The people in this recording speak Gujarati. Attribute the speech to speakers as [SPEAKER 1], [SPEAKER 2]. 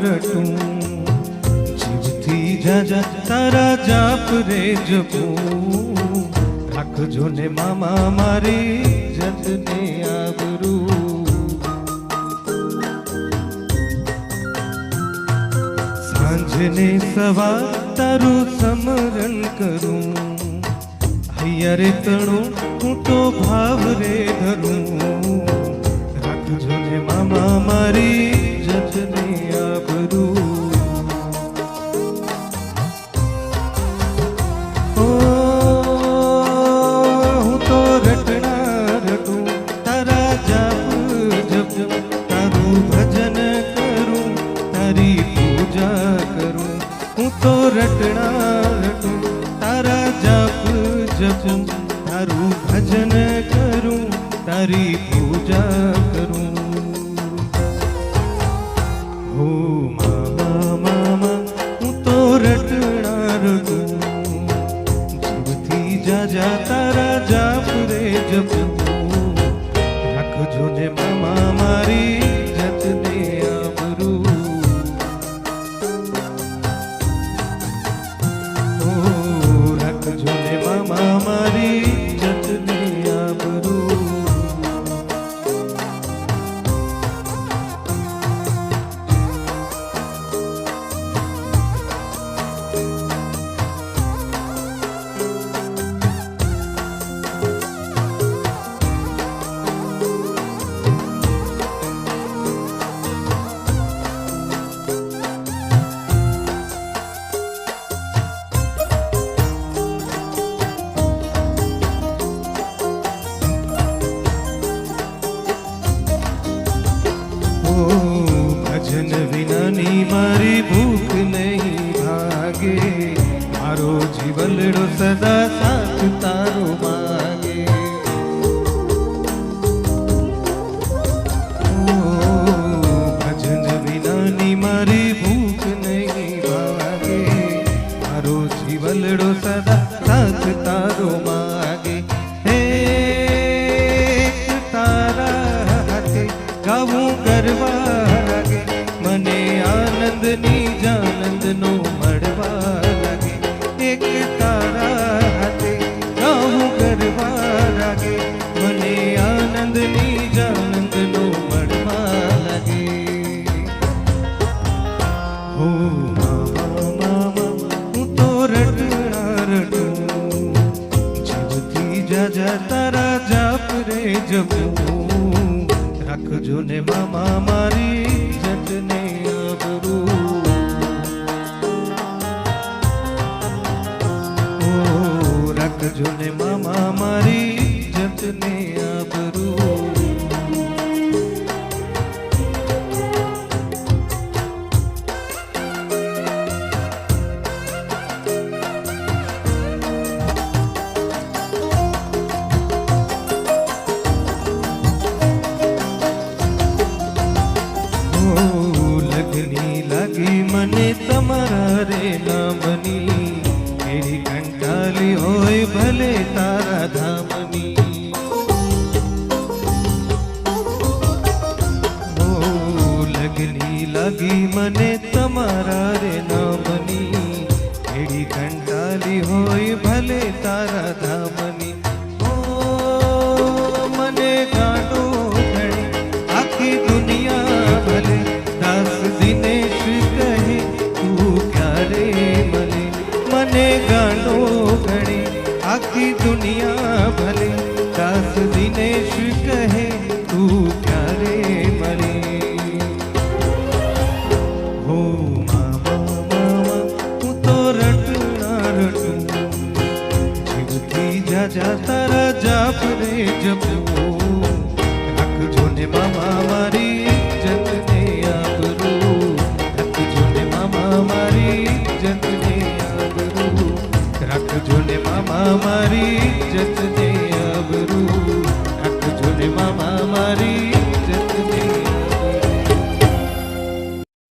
[SPEAKER 1] પરટું જીવથી જાજા તારા જાપ રે જપું રાખજો ને મામા મારી જતને આબરું સાંજને સવાર તારું સમરણ કરું હૈયારે તણું હું તો તારું ભજન કરું, તારી પૂજા કરું, હું તો રટણા રટું, તારા જાપ જપ, તારું ભજન કરું, તારી પૂજા કરું. હો મામા મામા, હું તો રટણા રટું, જીવથી જા તારા જાપ રે જપું. રાખજો જે મામા મારી हमारी भूख नहीं भागे। मारो जीवन रो सदा साथ तारो मागे। ओ, भजन बिना नी मारी भूख नहीं भागे। मारो जीवन रो सदा साथ तारो मागे। हे तारा हाथे મને આનંદની જાનંદનો મળવા લાગે. એક તારા હાથે ગાવું કરવા લાગે. મને આનંદની જાનંદનો મળવા લાગે. હો મામા મામા, હું તો તારા જાપ રે જપું. રાખજો ને મામા મારી. લગની લાગી મને તમારા રે નામની એવી કંટાલી હોય ભલે તારા ધામની ઓ લગની લાગી મને તમારા રે નામની એવી કંટાલી હોય ભલે તારા दुनिया भले दास दिनेश कहे, तू प्यारे मरे। हो मामा मामा, तू तो रट रटना रटू। जीवती जा जा तारा जाप रे जब वो। रख जोने मामा मारी મામા મારી જતને અબરૂ. રાખજો ને મામા મારી